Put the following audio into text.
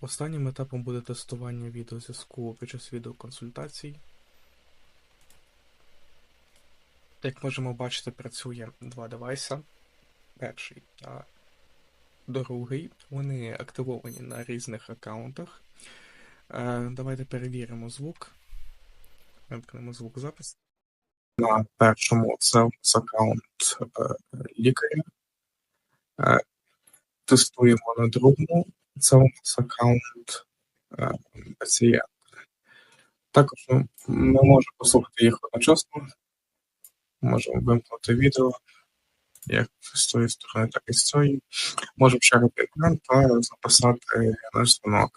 Останнім етапом буде тестування відеозв'язку під час відеоконсультацій. Як можемо бачити, працює два девайса. Перший та другий. Вони активовані на різних аккаунтах. Е, Давайте перевіримо звук. Вимкнемо звукозапис. На першому це аккаунт е, лікаря. Е, Тестуємо на другому. Нас аккаунт е, пацієнта. Також ми можемо послухати їх одночасно. Можемо вимкнути відео як з тої сторони, так і з цієї. Можемо шарити екран та записати наш дзвінок.